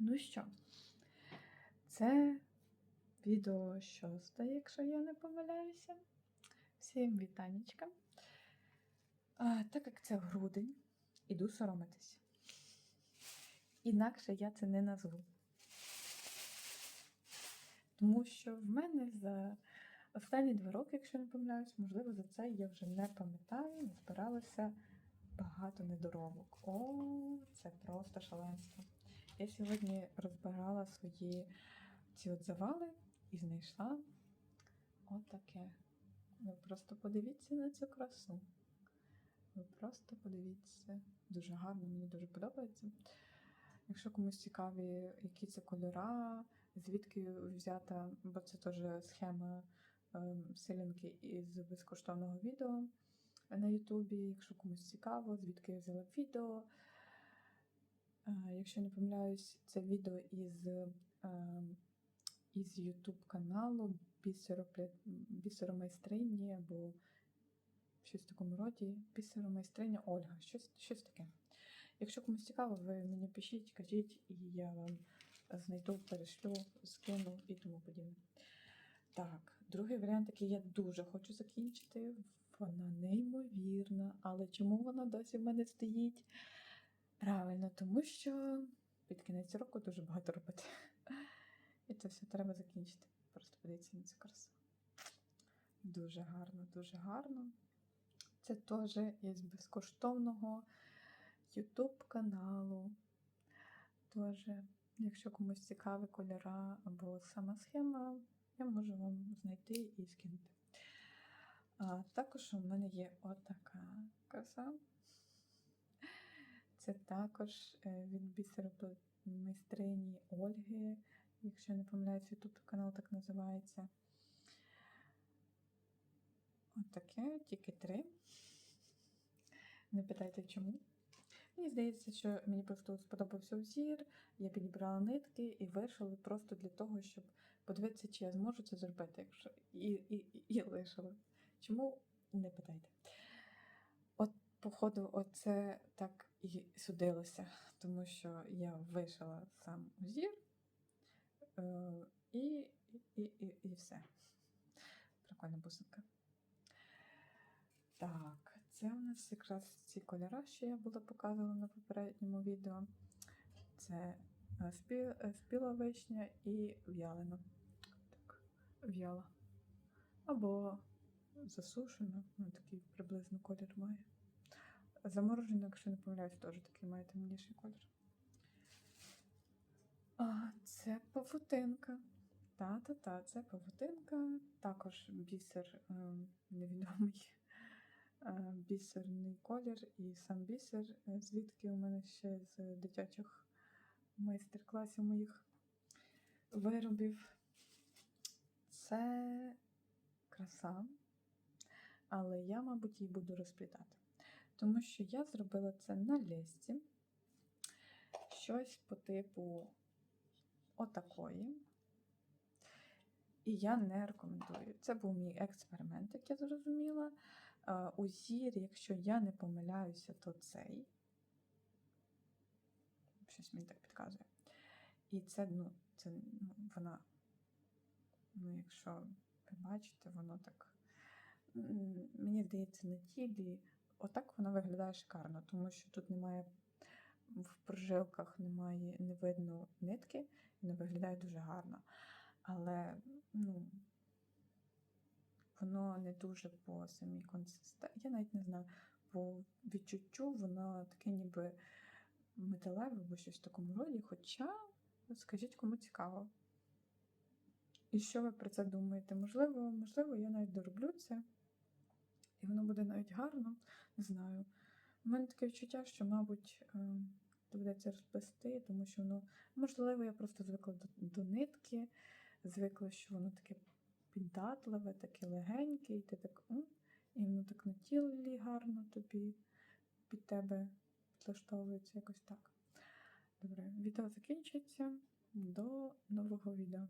Ну що, це відео шосте, якщо я не помиляюся. Всім вітанечка. А, так як це грудень, іду соромитись. Інакше я це не назву. Тому що в мене за останні два роки, якщо не помиляюсь, можливо, за це я вже не пам'ятаю, збиралося багато недоробок. О, це просто шаленство. Я сьогодні розбирала свої ці от завали і знайшла отаке. Ви просто подивіться на цю красу. Ви просто подивіться. Дуже гарно, мені дуже подобається. Якщо комусь цікаві, які це кольора, звідки взята, бо це теж схема ем, силінки із безкоштовного відео на Ютубі. Якщо комусь цікаво, звідки я взяла відео. Е, Якщо не помиляюсь, це відео із, ем, із YouTube каналу бісеромайстрині або щось в такому роді. Бісеромайстриня Ольга, щось, щось таке. Якщо комусь цікаво, ви мені пишіть, кажіть, і я вам знайду, перешлю, скину і тому подібне. Так, другий варіант, який я дуже хочу закінчити. Вона неймовірна, але чому вона досі в мене стоїть? Правильно, тому що під кінець року дуже багато робити. І це все треба закінчити. Просто подивіться на цю красу. Дуже гарно, дуже гарно. Це теж із безкоштовного YouTube каналу. Тож, якщо комусь цікаві кольора або сама схема, я можу вам знайти і скинути. А, також у мене є отака краса. Це також е, від бісеромайстрині Ольги, якщо не помиляюсь, YouTube канал так називається. Отаке, тільки три. Не питайте чому. Мені здається, що мені просто сподобався взір, я підібрала нитки і вирішила просто для того, щоб подивитися, чи я зможу це зробити, якщо і, і, і лишила. Чому не питайте? От, походу, оце так і судилося, тому що я вишила сам узір е, і, і, і, і все. Прикольна бусинка. Так, це у нас якраз ці кольори, що я була показувала на попередньому відео. Це е, е, спіла вишня і в'ялена. Так, в'яла. Або засушена, ну такий приблизно колір має. Заморожена, якщо не помиляюсь, теж такий має темніший колір. А, це павутинка. Та-та-та, це павутинка. Також бісер е, невідомий е, бісерний колір і сам бісер, е, звідки у мене ще з дитячих майстер-класів моїх виробів. Це краса, але я, мабуть, її буду розплітати. Тому що я зробила це на лесці. Щось по типу отакої. І я не рекомендую. Це був мій експеримент, як я зрозуміла. Е, Узір, якщо я не помиляюся, то цей. Щось мені так підказує. І це, ну, це ну, вона, ну, якщо ви бачите, воно так. Мені здається, на тілі. Отак воно виглядає шикарно, тому що тут немає в прожилках немає, не видно нитки, воно виглядає дуже гарно. Але ну, воно не дуже по самій консистенції. Я навіть не знаю, по відчуттю воно таке ніби металеве або щось в такому роді. Хоча, скажіть, кому цікаво. І що ви про це думаєте? Можливо, можливо, я навіть дороблю це, і воно буде навіть гарно, не знаю. У мене таке відчуття, що, мабуть, е, доведеться розплести, тому що воно, можливо, я просто звикла до, до нитки, звикла, що воно таке піддатливе, таке легеньке, і ти так, м, і воно так на тілі гарно тобі під тебе підлаштовується якось так. Добре, відео закінчиться. До нового відео.